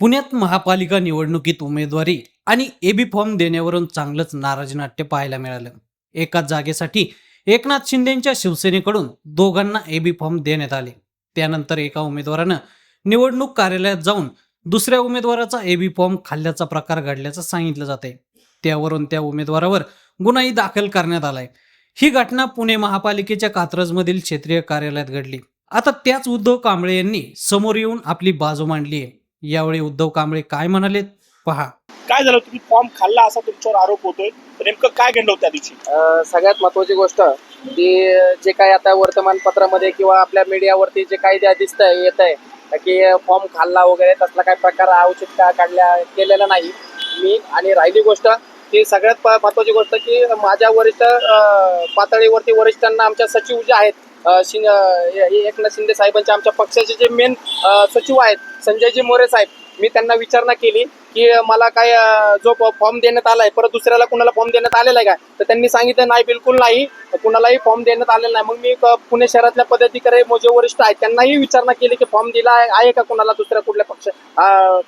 पुण्यात महापालिका निवडणुकीत उमेदवारी आणि एबी फॉर्म देण्यावरून चांगलंच नाराज नाट्य पाहायला मिळालं. एकाच जागेसाठी एकनाथ शिंदेच्या शिवसेनेकडून दोघांना एबी फॉर्म देण्यात आले. त्यानंतर एका उमेदवारानं निवडणूक कार्यालयात जाऊन दुसऱ्या उमेदवाराचा एबी फॉर्म खाल्ल्याचा प्रकार घडल्याचं सांगितलं जाते त्यावरून त्या उमेदवारावर गुन्हाही दाखल करण्यात आलाय. ही घटना पुणे महापालिकेच्या कात्रजमधील क्षेत्रीय कार्यालयात घडली. आता त्याच उद्धव कांबळे यांनी समोर येऊन आपली बाजू मांडली आहे यावेळी उद्धव कांबळे काय म्हणालेत? पहा. काय झालं? तुम्ही फॉर्म खाल्ला असा तुमच्यावर आरोप होतोय. तर नेमकं काय घडलं होतं त्या दिवशी? सगळ्यात महत्वाची गोष्ट की जे काही आता वर्तमानपत्रामध्ये किंवा आपल्या मीडियावरती जे काही दिसत आहे येत आहे की फॉर्म खाल्ला वगैरे तसला काही प्रकार औचित का काढल्या केलेला नाही. मी आणि राहिली गोष्ट की सगळ्यात महत्वाची गोष्ट की माझ्या वरिष्ठ पातळीवरती वरिष्ठांना आमच्या सचिव जे आहेत हे एकनाथ शिंदे साहेबांचे आमच्या पक्षाचे जे मेन सचिव आहेत संजयजी मोरे साहेब मी त्यांना विचारणा केली की मला काय जो फॉर्म देण्यात आलाय परत दुसऱ्याला कुणाला फॉर्म देण्यात आलेला आहे का? तर त्यांनी सांगितलं नाही बिलकुल नाही. कुणालाही फॉर्म देण्यात आलेला नाही. मग मी पुणे शहरातल्या पदाधिकारी मोजे वरिष्ठ आहेत त्यांनाही विचारणा केली की फॉर्म दिला आहे का कुणाला दुसऱ्या कुठल्या पक्ष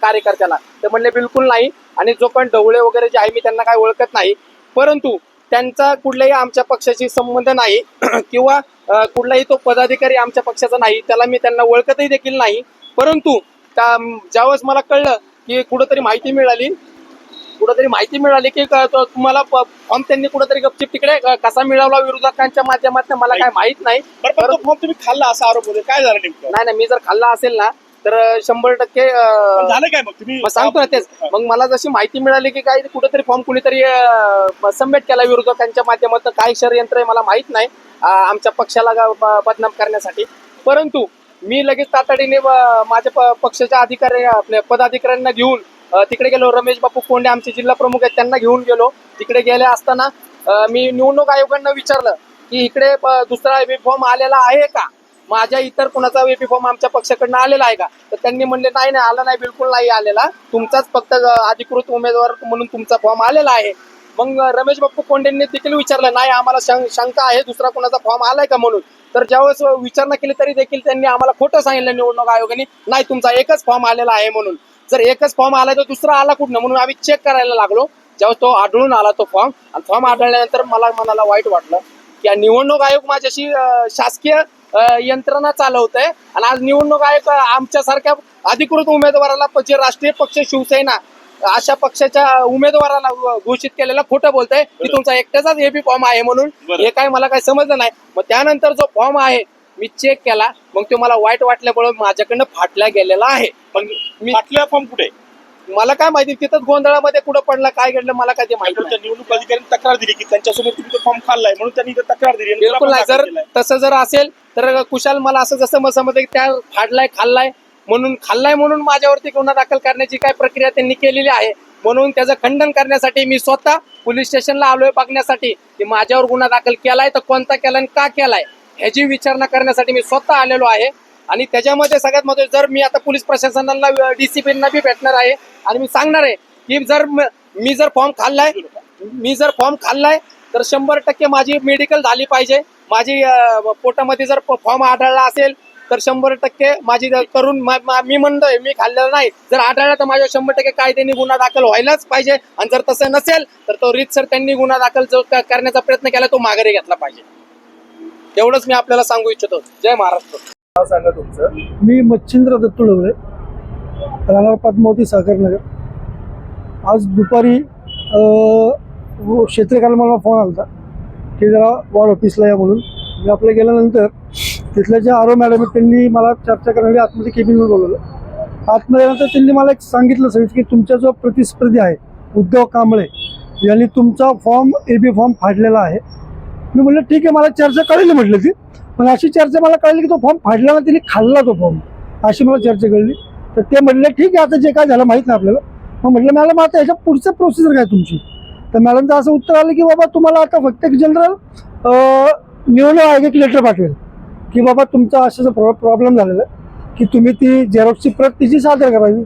कार्यकर्त्याला? ते म्हणले बिलकुल नाही. आणि जो पण ढवळे वगैरे जे आहे मी त्यांना काय ओळखत नाही. परंतु त्यांचा कुठल्याही आमच्या पक्षाशी संबंध नाही. किंवा कुठलाही तो पदाधिकारी आमच्या पक्षाचा नाही त्याला मी त्यांना ओळखतही देखील नाही. परंतु त्या- ज्यावेळेस मला कळलं की कुठंतरी माहिती मिळाली कुठंतरी माहिती मिळाली की तुम्हाला फॉर्म त्यांनी कुठंतरी गपचिप तिकडे कसा मिळवला विरोधकांच्या माध्यमातून मला काय माहीत नाही. तुम्ही खाल्ला असा आरोप होतोय. काय झालं नाही नाही मी जर खाल्ला असेल ना तर शंभर टक्के पण झालं काय मग? तुम्ही मग सांगतो ना तेच. मग मला जशी माहिती मिळाली की काही कुठेतरी फॉर्म कुणीतरी सबमिट केला विरोधकांच्या माध्यमातून काय षडयंत्र आहे मला माहीत नाही आमच्या पक्षाला गा- ब- बदनाम करण्यासाठी. परंतु मी लगेच तातडीने अं, माझ्या प- पक्षाच्या अधिकारी आपल्या पदाधिकाऱ्यांना घेऊन अं, तिकडे गेलो. रमेश बापू कोंडे आमचे जिल्हा प्रमुख आहेत त्यांना घेऊन गेलो. तिकडे गेले असताना अं, मी निवडणूक आयोगांना विचारलं की इकडे प- दुसरा फॉर्म आलेला आहे का? माझ्या इतर कुणाचा एपी फॉर्म आमच्या पक्षाकडनं आलेला आहे का? तर त्यांनी म्हणले नाही नाही आला नाही बिलकुल नाही आलेला. तुमचाच फक्त अधिकृत उमेदवार म्हणून तुमचा फॉर्म आलेला आहे. मग रमेश बाप्पू कोंडेंनी देखील विचारलं नाही आम्हाला शं- शंका आहे दुसरा कुणाचा फॉर्म आलाय का म्हणून? तर ज्यावेळेस विचारणा केली तरी देखील त्यांनी आम्हाला खोटं सांगितलं निवडणूक आयोगाने नाही तुमचा एकच फॉर्म आलेला आहे म्हणून. जर एकच फॉर्म आलाय तर दुसरा आला कुठनं? म्हणून आम्ही चेक करायला लागलो. ज्यावेळेस तो आढळून आला तो फॉर्म. आणि फॉर्म आढळल्यानंतर मला मनाला वाईट वाटलं की निवडणूक आयोग माझ्याशी शासकीय यंत्रणा चालवत आहे आणि आज निवडणूक आयोग आमच्यासारख्या अधिकृत उमेदवाराला जे राष्ट्रीय पक्ष शिवसेना अशा पक्षाच्या उमेदवाराला घोषित केलेला खोटं बोलतंय. की तुमचा एकट्याचाच एपी फॉर्म आहे म्हणून. हे काय मला काही समजलं नाही. मग त्यानंतर जो फॉर्म आहे मी चेक केला. मग तो मला वाईट वाटल्यामुळे माझ्याकडनं फाटला गेलेला आहे. पण मी फाटलेला फॉर्म कुठे? मला काय माहिती तिथंच गोंधळामध्ये कुठं पडलं काय घडलं मला काय ते माहिती निवडणूक अधिकाऱ्यांनी तक्रार दिली की त्यांच्यासोबत तुम्ही तो फॉर्म खाल्लाय म्हणून त्यांनी इथं तक्रार दिली आणि बिलकुल नाही. जर केलाय. तसं जर असेल तर कुशाल मला असं जसं मग समजलं की त्या फाडलाय खाल्लाय म्हणून खाल्लाय म्हणून माझ्यावरती गुन्हा दाखल करण्याची काय प्रक्रिया त्यांनी केलेली आहे म्हणून त्याचं खंडन करण्यासाठी मी स्वतः पोलीस स्टेशनला आलोय बघण्यासाठी. की माझ्यावर गुन्हा दाखल केलाय तर कोणता केलाय आणि का केलाय ह्याची विचारणा करण्यासाठी मी स्वतः आलेलो आहे. आणि त्याच्यामध्ये सगळ्यात महत्वाचं जर मी आता पोलीस प्रशासनाला डीसीपींना बी भेटणार आहे आणि मी सांगणार आहे की जर मी जर फॉर्म खाल्लाय मी जर फॉर्म खाल्लाय तर शंभर टक्के माझी मेडिकल झाली पाहिजे. माझी पोटामध्ये जर फॉर्म आढळला असेल तर शंभर टक्के माझी करून मी म्हणतोय मी खाल्लेलं नाही. जर आढळला तर माझ्या शंभर टक्के कायद्याने गुन्हा दाखल व्हायलाच पाहिजे. आणि जर तसं नसेल तर तो सर त्यांनी गुन्हा दाखल जो करण्याचा प्रयत्न केला तो माघारी घेतला पाहिजे. तेवढंच मी आपल्याला सांगू इच्छितो. जय महाराष्ट्र. नाव सांगा तुमचं. मी मच्छिंद्र दत्तू ढवळे राहणार पद्मावती सागरनगर आज दुपारी अ, व मला फोन आला होता की जरा वॉर्ड ऑफिसला या म्हणून. मी आपल्या गेल्यानंतर तिथल्या ज्या आरो मॅडम आहेत त्यांनी मला चर्चा करण्यासाठी आतमध्ये केबिनवर बोलवलं. आतमध्ये नंतर त्यांनी मला एक सांगितलं सगळं की तुमचा जो प्रतिस्पर्धी आहे उद्धव कांबळे यांनी तुमचा फॉर्म ए बी फॉर्म फाडलेला आहे. मी म्हटलं ठीक आहे मला चर्चा कळली म्हटलं ती. पण अशी चर्चा मला कळली की तो फॉर्म फाडला ना तिने खाल्ला तो फॉर्म. अशी मला चर्चा कळली. तर ते म्हटलं ठीक आहे आता जे काय झालं माहीत नाही आपल्याला. मग म्हटलं मॅडम आता याच्या पुढचं प्रोसिजर काय तुमची? तर मॅडमचं असं उत्तर आलं की बाबा तुम्हाला आता फक्त एक जनरल निवडणूक आयोग एक लेटर पाठवेल. की बाबा तुमचा असं प्रॉ प्रॉब्लेम झालेला आहे की तुम्ही ती झेरॉक्सची प्रत तिची सादर करावी.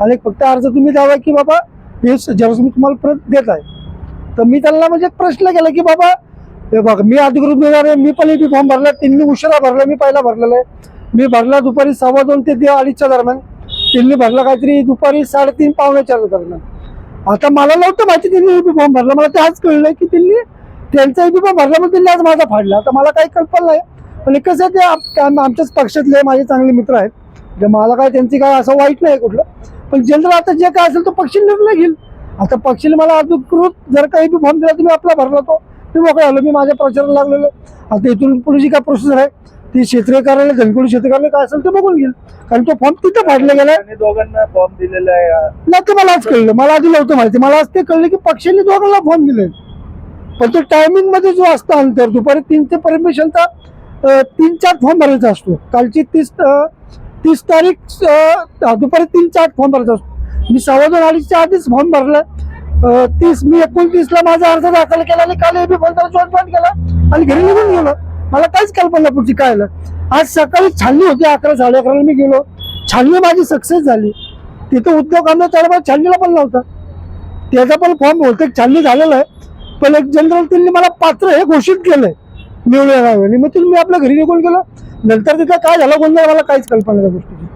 आणि फक्त अर्ज तुम्ही द्यावा की बाबा हे झेरॉक्स मी तुम्हाला प्रत देत आहे. तर मी त्यांना म्हणजे एक प्रश्न केला की बाबा हे बघा मी अधिकृत उमेदवार आहे मी पण एक फॉर्म भरला त्यांनी उशिरा भरला मी पहिला भरलेला आहे. मी भरला दुपारी सव्वा दोन ते दे- अडीचच्या दरम्यान. त्यांनी भरला काहीतरी दुपारी साडेतीन पावणे चार दरम्यान. आता मला नव्हतं माहिती त्यांनी एबी फॉर्म भरला मला ते आज कळलं की त्यांनी त्यांचा एबी फॉर्म भरला म्हणून त्यांनी आज माझा फाडला. आता मला काही कल्पना नाही. पण कसं आहे ते आमच्याच पक्षातले माझे चांगले मित्र आहेत. म्हणजे मला काय त्यांची काय असं वाईट नाही कुठलं. पण जनरल आता जे काय असेल तो पक्षी निर्णय घेईल. आता पक्षीने मला अधिकृत जर काही बी फॉर्म दिला तुम्ही आपला भरला तो. मी मोकळा आलो मी माझ्या प्रचाराला लागलेलो. आता इथून पुढे जी काय प्रोसेस आहे ती क्षेत्रीय कार्यालय धनकोडी क्षेत्रीय कार्यालय काय असेल ते बघून घेईल. कारण तो फॉर्म तिथं फाडला गेलाय. दोघांना फॉर्म दिलेला आहे. नाही ते मला आज कळलं. मला आधी नव्हतं माहिती. मला आज ते कळलं की पक्षाने दोघांना फॉर्म दिले पण तो टायमिंगमध्ये जो असतो अंतर दुपारी तीन ते परमिशनचा तीन चार फॉर्म भरायचा असतो. कालची तीस तीस तारीख दुपारी तीन चार फॉर्म भरायचा असतो. मी सव्वा दोन अडीचच्या आधीच फॉर्म भरला. तीस मी एकोणतीसला माझा अर्ज दाखल केला आणि काल एबी फॉर्म जॉईन पण केला आणि घरी निघून गेलो. मला काहीच कल्पना पुढची काय आज सकाळी छाननी होती अकरा साडे अकराला मी गेलो. छाननी माझी सक्सेस झाली. तिथं उद्योग आमदार त्याला छाननीला पण नव्हता. त्याचा पण फॉर्म बहुतेक छाननी झालेला आहे. पण एक जनरल त्यांनी मला पात्र हे घोषित केलंय निवडून आणि मग तुम्ही मी आपल्या घरी निघून गेलो. नंतर तिथं काय झालं गोंधळ मला काहीच कल्पना त्या गोष्टीची